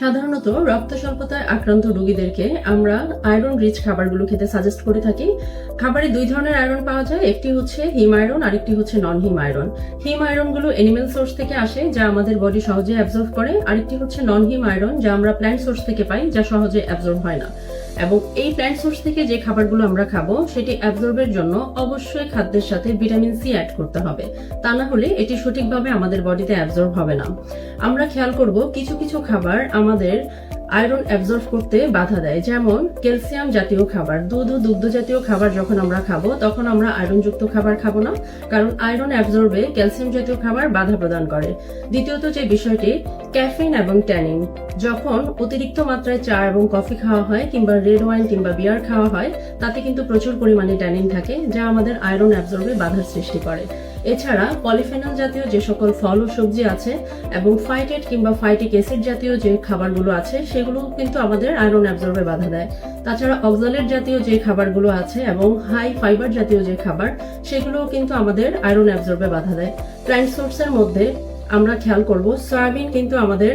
সাধারণত রক্ত স্বল্পতায় আক্রান্ত রোগীদেরকে আমরা আয়রন রিচ খাবারগুলো খেতে সাজেস্ট করে থাকি। খাবারে দুই ধরনের আয়রন পাওয়া যায়, একটি হচ্ছে হিম আয়রন আরেকটি হচ্ছে নন হিম আয়রন হিম আয়রনগুলো এনিমেল সোর্স থেকে আসে, যা আমাদের বডি সহজে অ্যাবজর্ব করে। আরেকটি হচ্ছে নন হিম আয়রন যা আমরা প্ল্যান্ট সোর্স থেকে পাই, যা সহজে অ্যাবজর্ব হয় না। এবং এই প্ল্যান্ট সোর্স থেকে যে খাবারগুলো আমরা খাব, সেটি অ্যাবজর্বের জন্য অবশ্যই খাদ্যের সাথে ভিটামিন সি অ্যাড করতে হবে। তা না হলে এটি সঠিকভাবে আমাদের বডিতে অ্যাবজর্ব হবে না। আমরা খেয়াল করব, কিছু কিছু খাবার আমাদের আয়রন অ্যাবজর্ব করতে বাধা দেয়। যেমন, ক্যালসিয়াম জাতীয় খাবার, দুধ ও দুগ্ধ জাতীয় খাবার যখন আমরা খাব, তখন আমরা আয়রনযুক্ত খাবার খাব না, কারণ আয়রন অ্যাবজর্বে ক্যালসিয়াম জাতীয় খাবার বাধা প্রদান করে। দ্বিতীয়ত যে বিষয়টি ক্যাফিন এবং ট্যানিন। যখন অতিরিক্ত মাত্রায় চা এবং কফি খাওয়া হয় কিংবা রেড ওয়াইন কিংবা বিয়ার খাওয়া হয়, তাতে কিন্তু প্রচুর পরিমাণে ট্যানিন থাকে, যা আমাদের আয়রন অ্যাবজর্বে বাধার সৃষ্টি করে। এছাড়া পলিফেনল জাতীয় যে সকল ফল ও সবজি আছে এবং ফাইটেড কিংবা ফাইটিক অ্যাসিড জাতীয় যে খাবারগুলো আছে সেগুলো কিন্তু আমাদের আয়রন অ্যাবজর্বে বাধা দেয়। তাছাড়া অক্সালেট জাতীয় যে খাবারগুলো আছে এবং হাই ফাইবার জাতীয় যে খাবার, সেগুলোও কিন্তু আমাদের আয়রন অ্যাবজর্বে বাধা দেয়। প্ল্যান্ট সোর্সের মধ্যে আমরা খেয়াল করব সয়াবিন কিন্তু আমাদের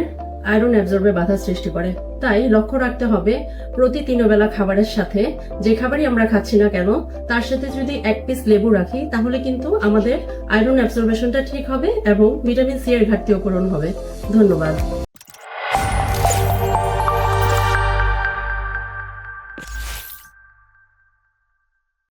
আয়রন অ্যাবজর্বে বাধা সৃষ্টি করে। তাই লক্ষ্য রাখতে হবে প্রতি তিনবেলা খাবারের সাথে। যে খাবারই আমরা খাচ্ছি না কেন, তার সাথে যদি এক পিস লেবু রাখি, তাহলে কিন্তু আমাদের আয়রন অ্যাবসর্বেশনটা ঠিক হবে এবং ভিটামিন সি এর ঘাটতিও পূরণ হবে। ধন্যবাদ।